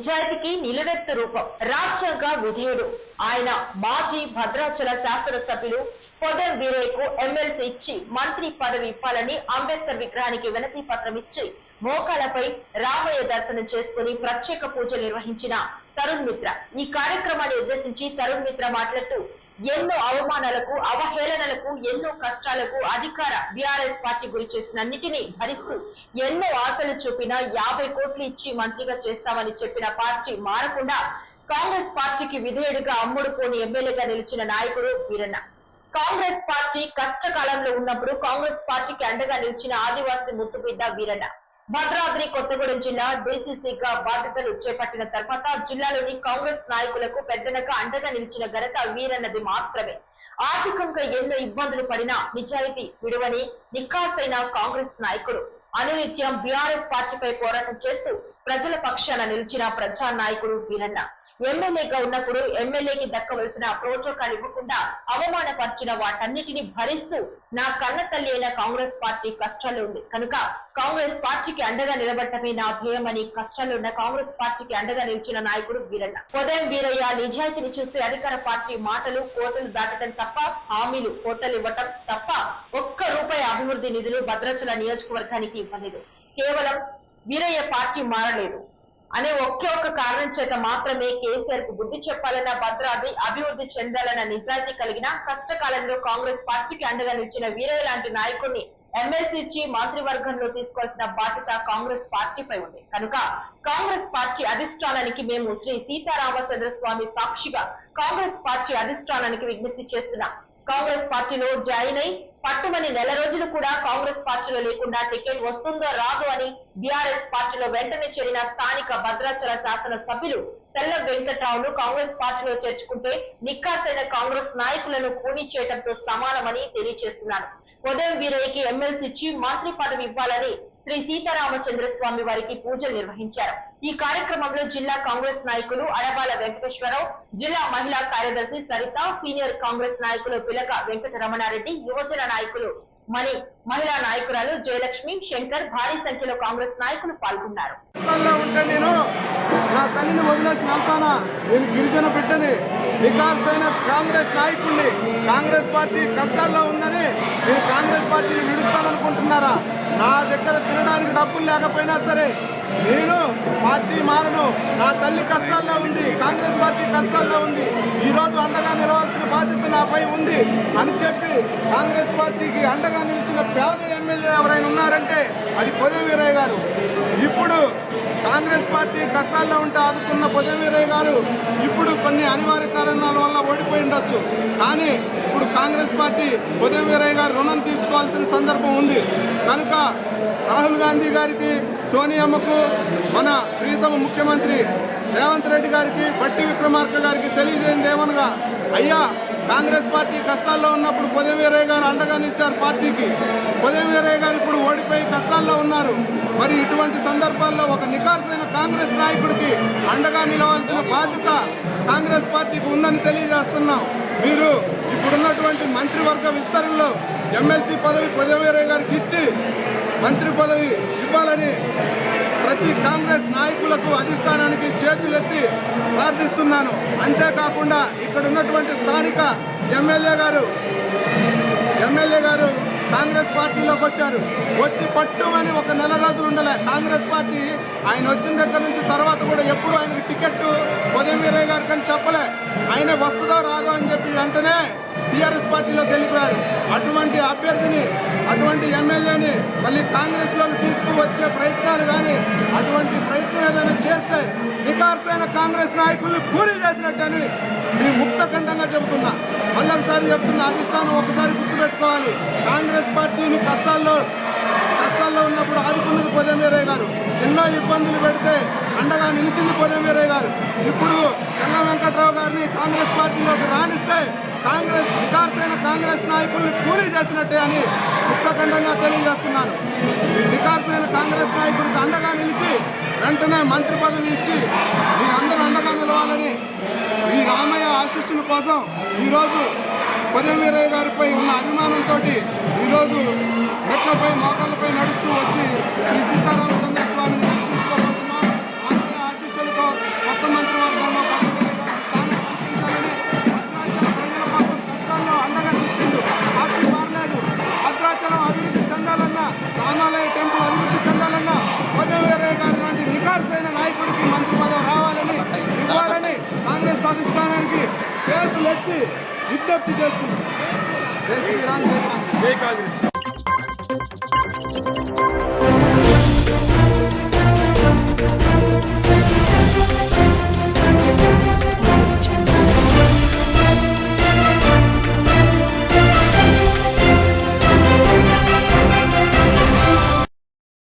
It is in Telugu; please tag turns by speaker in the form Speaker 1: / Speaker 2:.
Speaker 1: నిజాయితీకి నిలవెత్త రూపం. రాజ్యాంగ విధేయుడు. ఆయన మాజీ భద్రాచల శాసనసభ్యులు పొదర్ వీరేకు ఎమ్మెల్సీ ఇచ్చి మంత్రి పదవి ఇవ్వాలని అంబేద్కర్ విగ్రహానికి వినతి పత్రం ఇచ్చి మోకాలపై రామయ్య దర్శనం చేసుకుని ప్రత్యేక పూజ నిర్వహించిన తరుణ్ మిత్ర. ఈ కార్యక్రమాన్ని ఉద్దేశించి తరుణ్ మిత్ర మాట్లాడుతూ ఎన్నో అవమానాలకు అవహేళనలకు ఎన్నో కష్టాలకు అధికార బీఆర్ఎస్ పార్టీ గురి చేసినన్నిటినీ భరిస్తూ ఎన్నో ఆశలు చూపిన యాభై కోట్లు ఇచ్చి మంత్రిగా చేస్తామని చెప్పిన పార్టీ మారకుండా కాంగ్రెస్ పార్టీకి విధేయుడిగా అమ్ముడు పోని ఎమ్మెల్యేగా నిలిచిన నాయకుడు వీరన్న. కాంగ్రెస్ పార్టీ కష్టకాలంలో ఉన్నప్పుడు కాంగ్రెస్ పార్టీకి అండగా నిలిచిన ఆదివాసీ ముద్దుబిడ్డ వీరన్న. భద్రాద్రి కొత్తగూడెం జిల్లా డీసీసీగా బాధ్యతలు చేపట్టిన తర్వాత జిల్లాలోని కాంగ్రెస్ నాయకులకు పెద్దనగా అండగా నిలిచిన ఘనత వీరన్నది మాత్రమే. ఆర్థికంగా ఎన్నో ఇబ్బందులు పడినా నిజాయితీ విడువని నిక్కాసైన కాంగ్రెస్ నాయకుడు అనునిత్యం బీఆర్ఎస్ పార్టీపై పోరాటం చేస్తూ ప్రజల పక్షాన నిలిచిన ప్రజా నాయకుడు వీరన్న. ఎమ్మెల్యేగా ఉన్నప్పుడు ఎమ్మెల్యేకి దక్కవలసిన ప్రోటోకాల్ ఇవ్వకుండా అవమానపరిచిన వాటన్నిటిని భరిస్తూ నా కన్న తల్లి అయిన కాంగ్రెస్ పార్టీ కష్టాలు ఉంది. కనుక కాంగ్రెస్ పార్టీకి అండగా నిలబడటమే నా ధ్యేయమని కష్టాలు ఉన్న కాంగ్రెస్ పార్టీకి అండగా నిలిచిన నాయకుడు వీరన్న. ఉదయం వీరయ్య నిజాయితీని చూస్తే అధికార పార్టీ మాటలు కోటలు దాటడం తప్ప హామీలు కోటలు ఇవ్వటం తప్ప ఒక్క రూపాయి అభివృద్ధి నిధులు భద్రాచల నియోజకవర్గానికి ఇవ్వలేదు. కేవలం వీరయ్య పార్టీ మారలేదు. అనే ఒకే ఒక కారణం చేత మాత్రమే కేసీఆర్కు బుద్ధి చెప్పాలన్న భద్రాద్రి అభివృద్ధి చెందాలన్న నిజాయితీ కలిగిన కష్టకాలంలో కాంగ్రెస్ పార్టీకి అండగా నిలిచిన వీరయ్య లాంటి నాయకుడిని ఎమ్మెల్సీ ఇచ్చి మంత్రివర్గంలో తీసుకోవాల్సిన బాధ్యత కాంగ్రెస్ పార్టీపై ఉంది. కనుక కాంగ్రెస్ పార్టీ అధిష్టానానికి మేము శ్రీ సీతారామచంద్ర స్వామి సాక్షిగా కాంగ్రెస్ పార్టీ అధిష్టానానికి విజ్ఞప్తి చేస్తున్నాం. కాంగ్రెస్ పార్టీలో జాయిన్ అయి పట్టుమని నెల రోజులు కూడా కాంగ్రెస్ పార్టీలో లేకుండా టికెట్ వస్తుందో రాదు అని బీఆర్ఎస్ పార్టీలో వెంటనే చేరిన స్థానిక భద్రాచల శాసన సభ్యులు తెల్ల వెంకట్రావును కాంగ్రెస్ పార్టీలో చేర్చుకుంటే నిక్కాసైన కాంగ్రెస్ నాయకులను కూనీ చేయడంతో సమానమని తెలియజేస్తున్నాను. ఉదయం వీరయ్యకి ఎమ్మెల్సీ ఇచ్చి మంత్రి పదవి ఇవ్వాలని శ్రీ సీతారామచంద్ర స్వామి వారికి పూజలు నిర్వహించారు. ఈ కార్యక్రమంలో జిల్లా కాంగ్రెస్ నాయకులు అడబాల వెంకటేశ్వరరావు జిల్లా మహిళా కార్యదర్శి సరిత సీనియర్ కాంగ్రెస్ నాయకులు పిలక వెంకట రమణారెడ్డి యువజన నాయకులు మణి మహిళా నాయకురాలు జయలక్ష్మి శంకర్ భారీ సంఖ్యలో కాంగ్రెస్ నాయకులు పాల్గొన్నారు.
Speaker 2: నా తల్లిని వదిలేసి వెళ్తానా? నేను గిరిజన బిడ్డని. నికార్సైన కాంగ్రెస్ నాయకుడిని కాంగ్రెస్ పార్టీ కష్టాల్లో ఉందని మీరు కాంగ్రెస్ పార్టీని విడుస్తాననుకుంటున్నారా నా దగ్గర తినడానికి డబ్బులు లేకపోయినా సరే నేను పార్టీ మారను. నా తల్లి కష్టాల్లో ఉంది కాంగ్రెస్ పార్టీ కష్టాల్లో ఉంది. ఈ అండగా నిలవాల్సిన బాధ్యత నాపై ఉంది అని చెప్పి కాంగ్రెస్ పార్టీకి అండగా నిలిచిన పేద ఎమ్మెల్యే ఎవరైనా ఉన్నారంటే అది పొదవీరయ్య గారు. ఇప్పుడు కాంగ్రెస్ పార్టీ కష్టాల్లో ఉంటే ఆదుకున్న పొదవీరయ్య గారు ఇప్పుడు కొన్ని అనివార్య కారణాల వల్ల ఓడిపోయి ఉండొచ్చు. కానీ ఇప్పుడు కాంగ్రెస్ పార్టీ పొదవీరయ్య గారు రుణం తీర్చుకోవాల్సిన సందర్భం ఉంది. కనుక రాహుల్ గాంధీ గారికి సోనియమ్మకు మన ప్రీతమ ముఖ్యమంత్రి రేవంత్ రెడ్డి గారికి బట్టి విక్రమార్క గారికి తెలియజేయండి ఏమనగా అయ్యా కాంగ్రెస్ పార్టీ కష్టాల్లో ఉన్నప్పుడు పొదవీరయ్య గారు అండగా నిలిచారు పార్టీకి. పొదవీరయ్య గారు ఇప్పుడు ఓడిపోయి కష్టాల్లో ఉన్నారు. మరి ఇటువంటి సందర్భాల్లో ఒక నికార్సైన కాంగ్రెస్ నాయకుడికి అండగా నిలవాల్సిన బాధ్యత కాంగ్రెస్ పార్టీకి ఉందని తెలియజేస్తున్నాం. మీరు ఇప్పుడున్నటువంటి మంత్రివర్గ విస్తరణలో ఎమ్మెల్సీ పదవి పొదవీరయ్య గారికి ఇచ్చి మంత్రి పదవి ఇవ్వాలని ప్రతి కాంగ్రెస్ నాయకులకు అధిష్టానానికి చేతులెత్తి ప్రార్థిస్తున్నాను. అంతేకాకుండా ఇక్కడ ఉన్నటువంటి స్థానిక ఎమ్మెల్యే గారు ఎమ్మెల్యే గారు కాంగ్రెస్ పార్టీలోకి వచ్చారు. వచ్చి పట్టుమని ఒక నెల రోజులు ఉండలే. కాంగ్రెస్ పార్టీ ఆయన వచ్చిన దగ్గర నుంచి తర్వాత కూడా ఎప్పుడు ఆయనకి టికెట్ ఉదయం వీరయ్య గారికి చెప్పలే. ఆయన వస్తుందో రాదో అని చెప్పి వెంటనే టీఆర్ఎస్ పార్టీలో తెలిపారు అటువంటి అభ్యర్థిని అటువంటి ఎమ్మెల్యేని మళ్ళీ కాంగ్రెస్లోకి తీసుకువచ్చే ప్రయత్నాలు కానీ అటువంటి ప్రయత్నం ఏదైనా చేస్తే నికార్సైన కాంగ్రెస్ నాయకుల్ని పూరి చేసినట్టని మీ ముక్తఖండంగా చెబుతున్నా. మళ్ళొకసారి ఒకసారి అధిష్టానం ఒకసారి గుర్తుపెట్టుకోవాలి. కాంగ్రెస్ పార్టీని కష్టాల్లో కష్టాల్లో ఉన్నప్పుడు ఆదుకున్నది పొదం గారు. ఎన్నో ఇబ్బందులు పెడితే అండగా నిలిచింది పొదం గారు. ఇప్పుడు తెల్ల గారిని కాంగ్రెస్ పార్టీలోకి రాణిస్తే కాంగ్రెస్ నికార్సైన కాంగ్రెస్ నాయకుల్ని కూలీ చేసినట్టే అని ముక్తఖండంగా తెలియజేస్తున్నాను. నికార్సైన కాంగ్రెస్ నాయకుడికి అండగా నిలిచి వెంటనే మంత్రి పదవి ఇచ్చి మీరందరూ అండగా నిలవాలని ఈ రామయ్య ఆశీస్సుల కోసం ఈరోజు పొదం గారిపై ఉన్న అభిమానంతో ఈరోజు మెట్లపై మోకాళ్ళపై నడుస్తూ వచ్చి శ్రీ సీతారామచంద్ర స్వామిని అధిష్టానానికి చేతులెత్తి విజ్ఞప్తి చేస్తుంది.
Speaker 3: జై కాంగ్రెస్